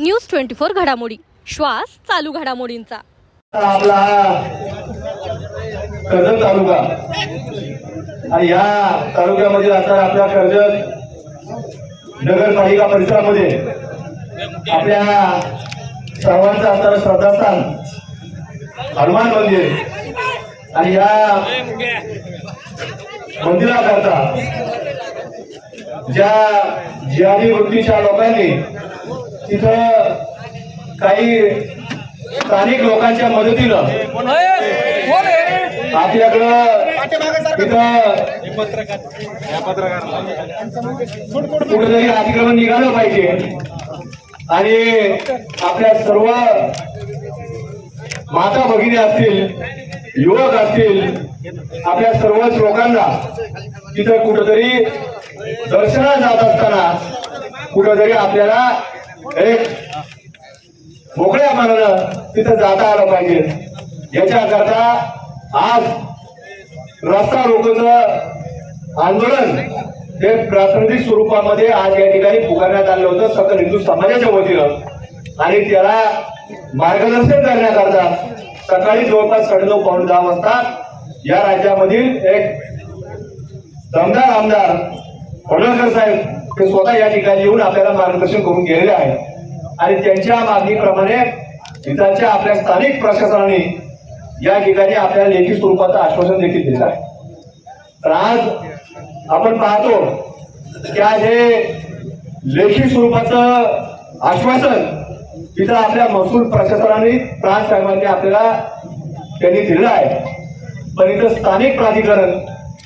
News twenty four घडामोडी. श्वास चालू घडामोडींचा. आपला कर्जत तालुका. आणि या तालुक्यामध्ये असणाऱ्या आपल्या कर्जत नगरपालिका परिसरामध्ये आपल्या सर्वांचं असणारं श्रद्धास्थान हनुमान मंदिर. आणि या मंदिराकरता ज्या जिहादी वृत्तीच्या लोकांनी तिथं काही स्थानिक लोकांच्या मदतीनं आपल्याकडं तिथं कुठेतरी अतिक्रमण निघालं पाहिजे. आणि आपल्या सर्व माता भगिनी असतील युवक असतील आपल्या सर्वच लोकांना तिथं कुठंतरी दर्शनाला जात असताना कुठंतरी आपल्याला एक मोकळ्या मनानं तिथं जाता आलं पाहिजे. याच्याकरता आज रस्ता रोकोचं आंदोलन हे प्रातिनिधिक स्वरूपामध्ये आज या ठिकाणी पुकारण्यात आलं होतं. सकल हिंदू समाजाच्या वतीनं. आणि त्याला मार्गदर्शन करण्याकरता सकाळी जवळपास साडेनऊ पावणे दहा वाजता या राज्यामधील एक दमदार आमदार पडळकर साहेब ते स्वतः या ठिकाणी येऊन आपल्याला मार्गदर्शन करून गेलेले आहे आणि त्यांच्या मागणीप्रमाणे इथालच्या आपल्या स्थानिक प्रशासनाने या ठिकाणी आपल्या लेखी स्वरूपाचं आश्वासन देखील दिलं आहे. तर आज आपण पाहतो की आज हे लेखी स्वरूपाचं आश्वासन तिथं आपल्या महसूल प्रशासनाने प्रांत साहेबांनी आपल्याला त्यांनी दिलं आहे. पण इथं स्थानिक प्राधिकरण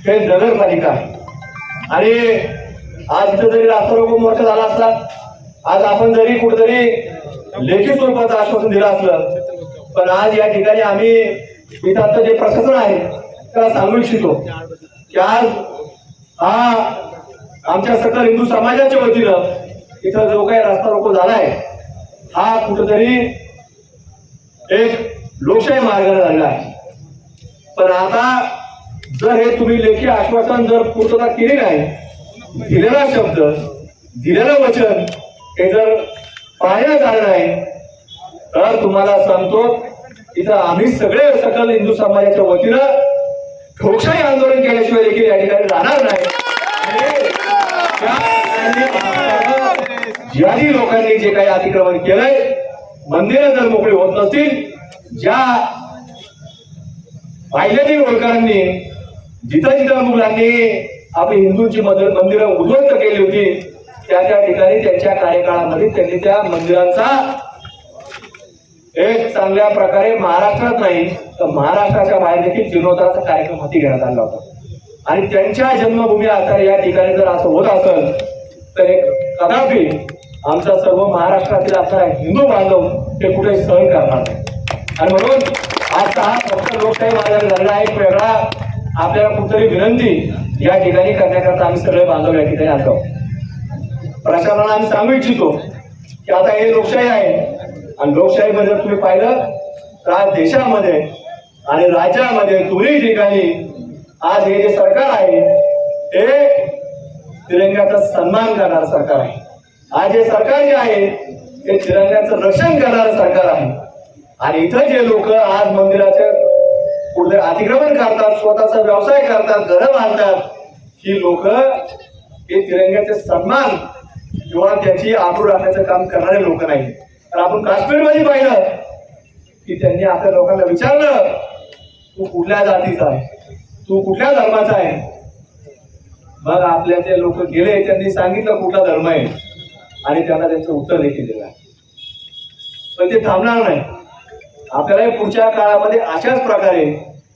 हे नगरपालिका आहे. आणि आज इथं जरी रास्ता रोको मोर्चा झाला असला आज आपण जरी कुठेतरी लेखी स्वरूपाचं आश्वासन दिलं असलं पण आज या ठिकाणी आम्ही इथं आता जे प्रशासन आहे त्याला सांगू इच्छितो की आज हा आमच्या सकल हिंदू समाजाच्या वतीनं इथं जो काही रस्ता रोको झालाय हा कुठेतरी एक लोकशाही मार्गाने झालेला आहे. पण आता जर हे तुम्ही लेखी आश्वासन जर पूर्तता केली नाही दिलेला शब्द दिलेलं वचन हे जर पाहायला आलं नाही तर तुम्हाला सांगतो इथं आम्ही सगळे सकल हिंदू समाजाच्या वतीनं ठोकशाही आंदोलन केल्याशिवाय देखील या ठिकाणी राहणार नाही. ज्याही लोकांनी जे काही अतिक्रमण केलंय मंदिरं जर मोकळी होत नसतील ज्या पाहिलेली होळकरांनी जिथं जिथं मुलांनी आपली हिंदूंची मंदिरं उद्ध्वस्त केली होती त्या त्या ठिकाणी त्यांच्या कार्यकाळामध्ये त्यांनी त्या मंदिरांचा एक चांगल्या प्रकारे महाराष्ट्रात नाही तर महाराष्ट्राच्या बाहेर देखील जीर्णोद्धाराचा कार्यक्रम हाती घेण्यात आला होता. आणि त्यांच्या जन्मभूमी आता या ठिकाणी जर असं होत असेल तर एक कदापि आमचा सर्व महाराष्ट्रातील असणारा हिंदू बांधव ते कुठे सहन करणार नाही आणि म्हणून आता हा फक्त लोकशाही मार्गाने झालेला आहे एक वेगळा आपल्याला कुठतरी विनंती या ठिकाणी करण्याकरता आम्ही सगळे बांधव या ठिकाणी आलो प्रशासनाला आम्ही सांगू इच्छितो की आता हे लोकशाही आहे. आणि लोकशाहीमध्ये जर तुम्ही पाहिलं तर आज देशामध्ये आणि राज्यामध्ये दोन्ही ठिकाणी आज हे जे सरकार आहे ते तिरंग्याचा सन्मान करणारं सरकार आहे. आज हे सरकार जे आहे ते तिरंग्याचं रक्षण करणारं सरकार आहे. आणि इथं जे लोक आज मंदिराचे पुढे अतिक्रमण करतात स्वतःचा व्यवसाय करतात घरं बांधतात ही लोक हे तिरंग्याचे सन्मान किंवा त्याची आबरू राखण्याचं काम करणारे लोक नाही तर आपण काश्मीरमध्ये पाहिलं की त्यांनी आपल्या लोकांना विचारलं तू कुठल्या जातीचा आहे? तू कुठल्या धर्माचा आहे? मग आपल्या ते लोक गेले त्यांनी सांगितलं कुठला धर्म आहे. आणि त्यांना त्यांचं उत्तर देखील दिलं. पण ते थांबणार नाही. आपल्याला हे पुढच्या काळामध्ये अशाच प्रकारे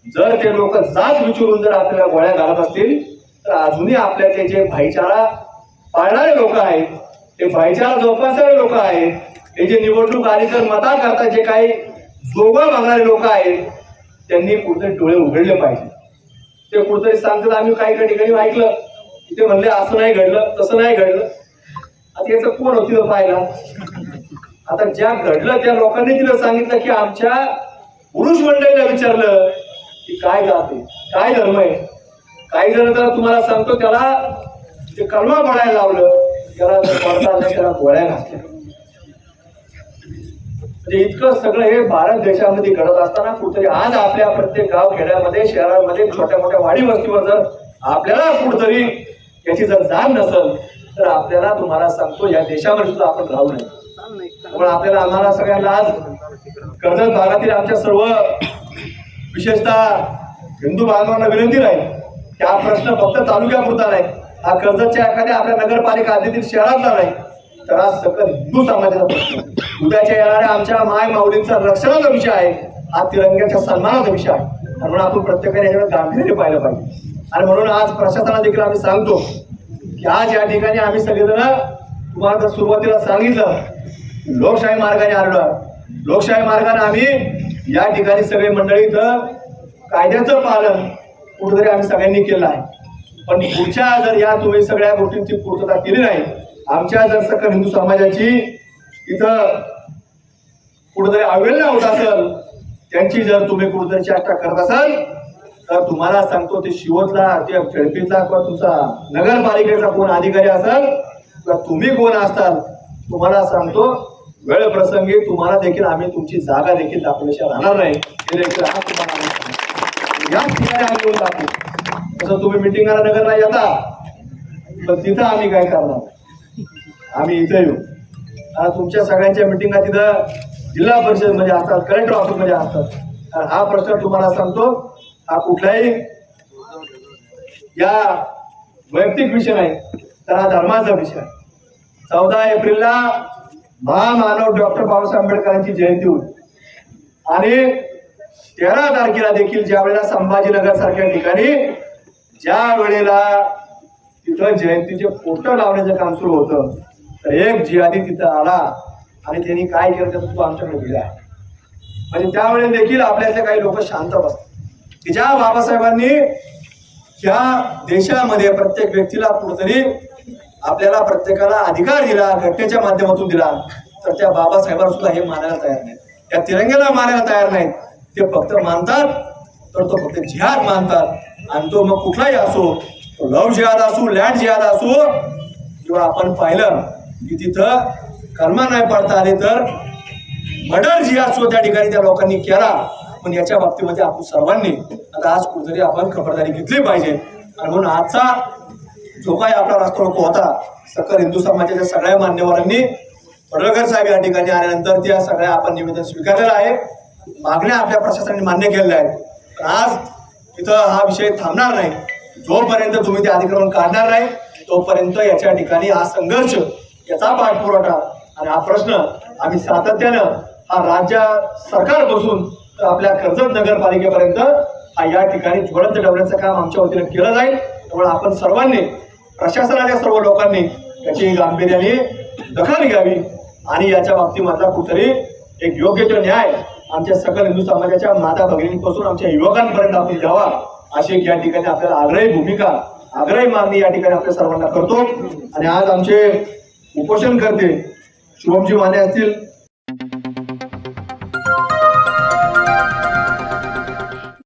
जर ते लोक जात विचारून जर आपल्याला गोळ्या घालत असतील तर अजूनही आपल्या ते जे भाईचारा पाळणारे लोक आहेत ते भाईचारा जोपासणारे लोक आहेत हे जे निवडणूक आली तर मता करता जे काही जोगं मागणारे लोक आहेत त्यांनी कुठेतरी डोळे उघडले पाहिजे. ते कुठेतरी सांगतात आम्ही काही काही ठिकाणी ऐकलं. ते म्हणले असं नाही घडलं तसं नाही घडलं. आता याचं कोण होती पाहिला आता ज्या घडलं त्या लोकांनी तिला सांगितलं की आमच्या पुरुष मंडळीला विचारलं की काय जाते काय धर्म आहे? काही जण तर तुम्हाला सांगतो त्याला ते कलमा पडायला लावलं. त्याला पडताना त्याला गोळ्या घातल्या. म्हणजे इतकं सगळं हे भारत देशामध्ये घडत असताना कुठेतरी आज आपल्या प्रत्येक गाव खेड्यामध्ये शहरामध्ये छोट्या मोठ्या वाडी वस्तीवर जर आपल्याला कुठतरी याची जर जाण नसेल तर आपल्याला तुम्हाला सांगतो या देशामध्ये सुद्धा आपण राहू नये. त्यामुळे आपल्याला आम्हाला सगळ्यांना आज कर्जत भागातील आमच्या सर्व विशेषतः हिंदू बांधवांना विनंती राहील की हा प्रश्न फक्त तालुक्यापुरता नाही हा कर्जतच्या एखाद्या आपल्या नगरपालिका हद्दीतील शहरातला नाही तर हा सकल हिंदू समाजाचा प्रश्न उद्याच्या येणाऱ्या आमच्या माय माऊलींचा रक्षणाचा विषय आहे हा तिरंग्याच्या सन्मानाचा विषय आहे. म्हणून आपण प्रत्येकाने याच्यावर गांभीर्याने पाहिलं पाहिजे. आणि म्हणून आज प्रशासनाला देखील आम्ही सांगतो की आज या ठिकाणी आम्ही सगळेजण तुम्हाला जर सुरुवातीला सांगितलं लोकशाही मार्गाने आलो लोकशाही मार्गाने आम्ही या ठिकाणी सगळे मंडळी इथं कायद्याचं पालन कुठेतरी आम्ही सगळ्यांनी केलं आहे. पण पुढच्या जर या तुम्ही सगळ्या गोष्टींची पूर्तता केली नाही आमच्या जर सकल हिंदू समाजाची इथं कुठेतरी अवहेलना होत असेल त्यांची जर तुम्ही कुठेतरी चेष्टा करत असाल तर तुम्हाला सांगतो ते शिवतला ते खेळपीतला किंवा तुमचा नगरपालिकेचा कोण अधिकारी असाल किंवा तुम्ही कोण असाल तुम्हाला सांगतो वेळ प्रसंगी तुम्हाला देखील आम्ही तुमची जागा देखील दाखवल्याशिवाय राहणार नाही. हे देखील तुम्हाला याच ठिकाणी आम्ही येऊन दाखवू तसं तुम्ही मिटिंगाला नगरला येता तर तिथं आम्ही काय करणार? आम्ही इथं येऊ. आता तुमच्या सगळ्यांच्या मिटिंगा तिथं जिल्हा परिषदमध्ये असतात कलेक्टर ऑफिसमध्ये असतात. हा प्रश्न तुम्हाला सांगतो. हा कुठलाही या वैयक्तिक विषय नाही तर हा धर्माचा विषय. चौदा एप्रिलला महामानव डॉक्टर बाबासाहेब आंबेडकरांची जयंती होती. आणि तेरा तारखेला देखील ज्या वेळेला संभाजीनगर सारख्या ठिकाणी ज्या वेळेला तिथं जयंतीचे फोटो लावण्याचं काम सुरू होतं तर एक जिहादी तिथं आला आणि त्यांनी काय केलं तर तू आमच्याकडे दिला म्हणजे त्यावेळेला देखील आपल्यातले काही लोक शांत बसतात. की ज्या बाबासाहेबांनी या देशामध्ये प्रत्येक व्यक्तीला कुठेतरी आपल्याला प्रत्येकाला अधिकार दिला घटनेच्या माध्यमातून दिला तर त्या बाबासाहेबांना सुद्धा हे मानायला तयार नाहीत. त्या तिरंग्याला मानायला तयार नाहीत. ते फक्त मानतात तर तो फक्त जिहाद मानतात. आणि तो मग कुठलाही असो तो लव जिहाद असो लँड जिहाद असो किंवा आपण पाहिलं की तिथं कलमा नाही पडता आले तर मर्डर जिहाद सुद्धा त्या ठिकाणी त्या लोकांनी केला. पण याच्या बाबतीमध्ये आपण सर्वांनी आता आज कुठेतरी आपण खबरदारी घेतली पाहिजे. आणि म्हणून आजचा जो काही आपला राष्ट्र होता सकल हिंदू समाजाच्या सगळ्या मान्यवरांनी पडळकर साहेब या ठिकाणी आल्यानंतर त्या सगळ्या आपण निवेदन स्वीकारलेलं आहे. मागण्या आपल्या प्रशासनाने मान्य केलेल्या आहेत. पण आज इथं हा विषय थांबणार नाही. जोपर्यंत तुम्ही ते अतिक्रमण काढणार नाही तोपर्यंत याच्या ठिकाणी हा संघर्ष याचा पाठपुरवठा आणि हा प्रश्न आम्ही सातत्यानं हा राज्य सरकार बसून तर आपल्या कर्जत नगरपालिकेपर्यंत हा या ठिकाणी ज्वलंत ठेवण्याचं काम आमच्या वतीने केलं जाईल. त्यामुळे आपण सर्वांनी प्रशासनाच्या सर्व लोकांनी याची गांभीर्याने दखल घ्यावी आणि याच्या बाबतीमधला कुठेतरी एक योग्य तो न्याय आमच्या सकल हिंदू समाजाच्या माता भगिनींपासून आमच्या युवकांपर्यंत आपण द्यावा अशी एक या ठिकाणी आपल्याला आग्रही भूमिका आग्रही मागणी या ठिकाणी आपल्या सर्वांना करतो. आणि आज आमचे उपोषण करते शुभमजी माने असतील